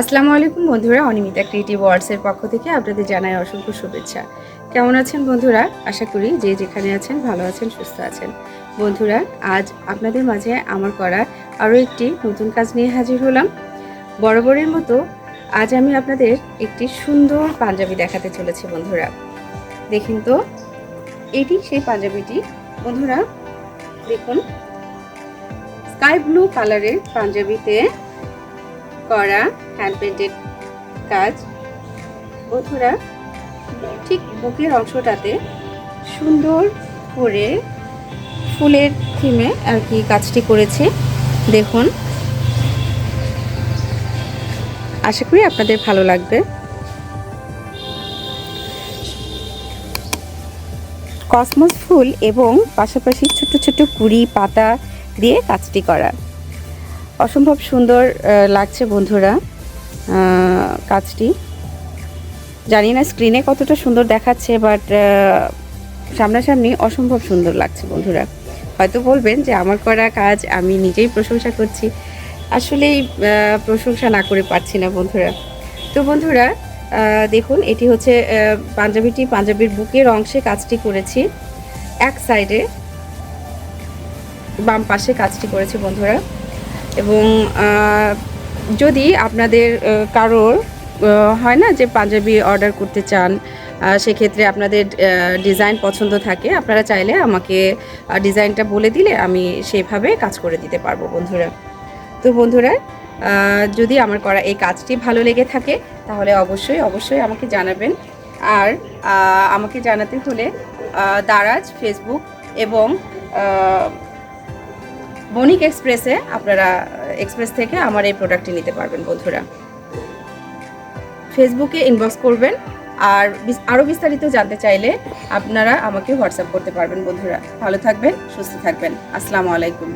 আসসালামু আলাইকুম বন্ধুরা, অনিমিতা ক্রিয়েটিভ ওয়ার্ডসের পক্ষ থেকে আপনাদের জানাই অসংখ্য শুভেচ্ছা। কেমন আছেন বন্ধুরা? আশা করি যে যেখানে আছেন, ভালো আছেন, সুস্থ আছেন। বন্ধুরা, আজ আপনাদের মাঝে আমার করা আরও একটি নতুন কাজ নিয়ে হাজির হলাম। বরাবরের মতো আজ আমি আপনাদের একটি সুন্দর পাঞ্জাবি দেখাতে চলেছি বন্ধুরা। দেখুন তো, এটি সেই পাঞ্জাবিটি। বন্ধুরা, দেখুন, স্কাই ব্লু কালারের পাঞ্জাবিতে করা হ্যান্ড পেন্টেড কাজ। বন্ধুরা, ঠিক বুকের অংশটাতে সুন্দর করে ফুলের থিমে আর কি কাজটি করেছে। দেখুন। আশা করি আপনাদের ভালো লাগবে। কসমস ফুল এবং পাশাপাশি ছোট ছোট কুড়ি পাতা দিয়ে কাজটি করা। অসম্ভব সুন্দর লাগছে বন্ধুরা কাজটি। জানি না স্ক্রিনে কতটা সুন্দর দেখাচ্ছে বাট সামনাসামনি অসম্ভব সুন্দর লাগছে বন্ধুরা। হয়তো বলবেন যে আমার করা কাজ আমি নিজেই প্রশংসা করছি। আসলেই প্রশংসা না করে পারছি না বন্ধুরা। তো বন্ধুরা দেখুন, এটি হচ্ছে পাঞ্জাবিটি, পাঞ্জাবির বুকের অংশে কাজটি করেছি। এক সাইডে বাম পাশে কাজটি করেছি বন্ধুরা। এবং যদি আপনাদের কারোর হয় না যে পাঞ্জাবি অর্ডার করতে চান সেক্ষেত্রে আপনাদের ডিজাইন পছন্দ থাকে, আপনারা চাইলে আমাকে ডিজাইনটা বলে দিলে আমি সেভাবে কাজ করে দিতে পারব বন্ধুরা। তো বন্ধুরা যদি আমার করা এই কাজটি ভালো লেগে থাকে, তাহলে অবশ্যই অবশ্যই আমাকে জানাবেন। আর আমাকে জানাতে হলে দারাজ, ফেসবুক এবং বণিক এক্সপ্রেসে আপনারা এক্সপ্রেস থেকে আমার এই প্রোডাক্টটি নিতে পারবেন বন্ধুরা। ফেসবুকে ইনবক্স করবেন। আর আরও বিস্তারিত জানতে চাইলে আপনারা আমাকে হোয়াটসঅ্যাপ করতে পারবেন বন্ধুরা। ভালো থাকবেন, সুস্থ থাকবেন। আসসালামু আলাইকুম।